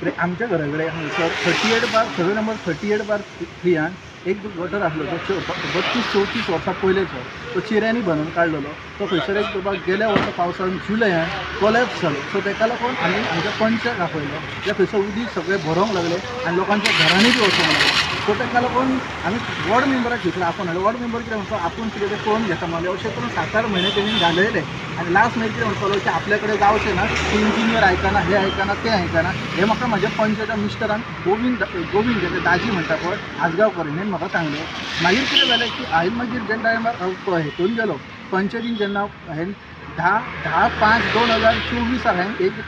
कित्याक आमच्या घरा कडेन हांगसर थर्टी एट बार सर्वे नंबर थर्टी एट बार थ्रीयान एक गटर आसलो तो बत्तीस चवतीस वर्सां पयलेचो तो चिऱ्यांनी बांदून काडलेलो तो खंयसर एक बाबा गेल्या वर्सा पावसान जुलयान कोलॅप्स जालो सो ताका लागून आमी आमच्या पंचाक दाखयलो जे थंयसर उदीक सगळें भरोंक लागलें आनी लोकांच्या घरांनी बी वचोंक लागलें. सो पण आम्ही आमी वॉर्ड मेंबराक घेतलो. आपूण हाडलो वॉर्ड मेंबर कितें म्हणतो आपूण कितें तें पळोवन घेता? म्हणलें अशें करून सात आठ म्हयने तेणी घालयले आनी लास्ट मागीर कितें म्हणपाक की आपल्या कडेन जावचें ना ते इंजिनियर आयकना हे आयकना ते आयकना हे म्हाका म्हाज्या पंचायता मिस्टरान गोविंद गोविंद जेन्ना दाजी म्हणटा पळय आजगांवकर हेणें म्हाका सांगलें मागीर कितें जालें की हांवें मागीर जेन्ना टायमार हेतून गेलो. पंचायतीन जेन्ना हांवें धा धा पांच दोन हजार चोवीसाक हांवें एक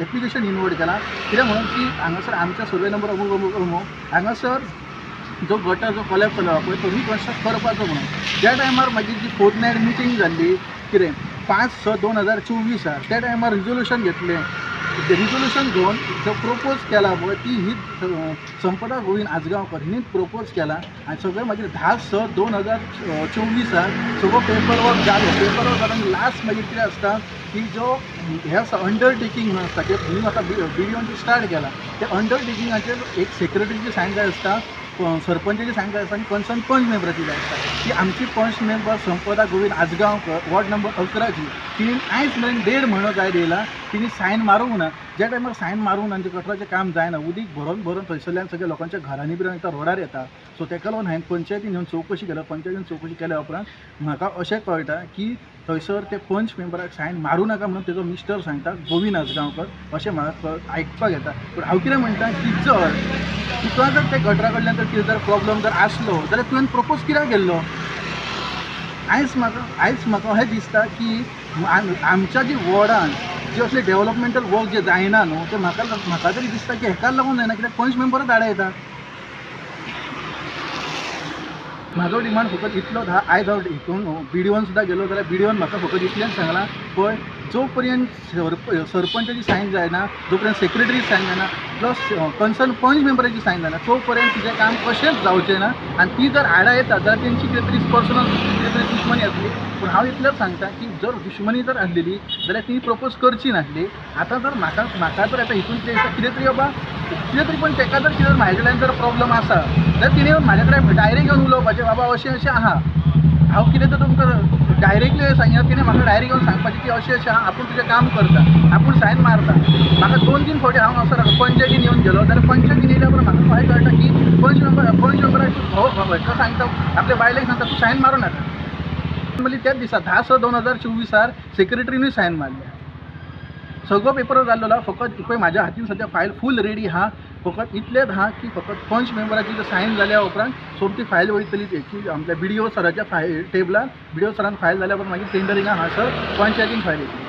एप्लिकेशन इनवोड केलां. कित्याक म्हणून की हांगासर आमच्या सर्वे नंबर अमूक अमूक अमूक हांगासर जो गटर जो कोलॅप केलो पळय तो रिकन्स्ट्रक्ट करपाचो म्हणून. त्या टायमार मागीर जी फोर्थ नायट मिटींग जाल्ली कितें पांच स दोन हजार चोवीसा त्या टायमार रिजोल्युशन घेतलें. रिजोल्युशन घेवन जो प्रोपोज केला पळय ती ही संपदा गोविंद आजगांवकर हिणीच प्रोपोज केला. आनी सगळें मागीर म्हणजे धा स दोन हजार चोवीसाक सगळो पेपर वर्क जालो पेपर वर्क जालो लास्ट मागीर कितें आसता की जो हे आसा अंडरटेकींग म्हणून आसता ते मी म्हाका बिडिओन स्टार्ट केला. त्या अंडरटेकिंगाचेर एक सेक्रेटरीची सायन जाय आसता सरपंचाची सांगता जाय आनी कन्सर्न पंच मेंबराची जाय आसता आमची panch member Sampada Govind Ajgaonkar ward number अकराची तिणी आयज मेरेन देड म्हयनो जायत दिला. तिणी सायन मारूंक ना ज्या टायमार सायन मारूंक आनी म्हणजे गटराचें काम जायना उदीक भरून भरून थंयसरल्यान सगळ्या लोकांच्या घरांनी बिरान एकदां रोडार येता. सो ताका लागून हांवें पंचायतीन येवन चवकशी केल्या पंचायतीन चवकशी केल्या उपरांत म्हाका अशें कळटा की थंयसर ते पंच मेंबराक सायन मारूं नाका म्हणून तेजो मिस्टर सांगता गोविंद आजगांवकर अशें म्हाका कळ- आयकपाक येता. पूण हांव कितें म्हणटा की जर तुका जर ते गटरा कडल्यान जर कितें जर प्रॉब्लम जर आसलो जाल्यार तुवें प्रपोज कित्याक केल्लो? आयज म्हाका आयज म्हाका अशें दिसता की आम- आमच्या जी वॉर्डान जे असले डेव्हलपमेंटल वर्क जे जायना न्हू ते म्हाका म्हाका तरी दिसता की हेका लागून जायना कित्याक पंच मेंबर आडा येतात. म्हाजो डिमांड फकत इतलोच आहा आयज हांव हितून बिडिओन सुद्दां गेलो जाल्यार बी बिडिओन म्हाका फकत इतलेंच सांगलां पळय जो पर्यंत सरप सरपंचाची सायन जायना जो पर्यंत सेक्रेटरी सायन जायना प्लस कन्सर्न पंच मेंबराची सायन जायना तो पर्यंत तुजें काम कशेंच जावचें ना आनी ती जर आडा येता जाल्यार तेंची कितें तरी पर्सनल कितें तरी दुश्मनी आसली पूण हांव इतलेंच सांगता की जर दुश्मनी जर आसलेली जाल्यार ती प्रपोज करची नासली आतां जर म्हाका म्हाका जर आतां हितून कितें दिसता कितें तरी बाबा कितें तरी पण ताका जर कितें म्हाजे कडल्यान जर प्रॉब्लम आसा जाल्यार तिणें येवन म्हाजे कडेन डायरेक्ट येवन उलोवपाचें बाबा अशें अशें आहा हांव कितें तर तुमकां डायरेक्टली सांगितलं तिणें म्हाका डायरेक्ट येवन सांगपाचें की अशें अशें आहा आपूण तुजें काम करता आपूण सायन मारता. म्हाका दोन तीन फावटी हांव असो पंचायतीन येवन गेलो जाल्यार पंचायतीन येयल्या उपरांत म्हाका कळ्ळें कळटा की पंच नंबर पंच नंबर हो, हो, हो तो सांगता. आपल्या बायलेक सांगता तूं सायन मारूं नाका. म्हणजे त्याच दिसा धा स दोन हजार चोवीसार सेक्रेटरीनूय सायन मारल्या सगळो पेपर जाल्लो फकत पळय म्हाज्या हातीन सद्या फायल फूल रेडी आहा फकत इतलेंच आहा की फकत पंच मेंबराची जर सायन जाल्या उपरांत सोमती फायल वयतली हेची आपल्या बी डी ओ सराच्या फाय टेबलार बी डी ओ सरान फायल जाल्या उपरांत मागीर टेंडरिंगाक सर पंचायतीन फायल येतली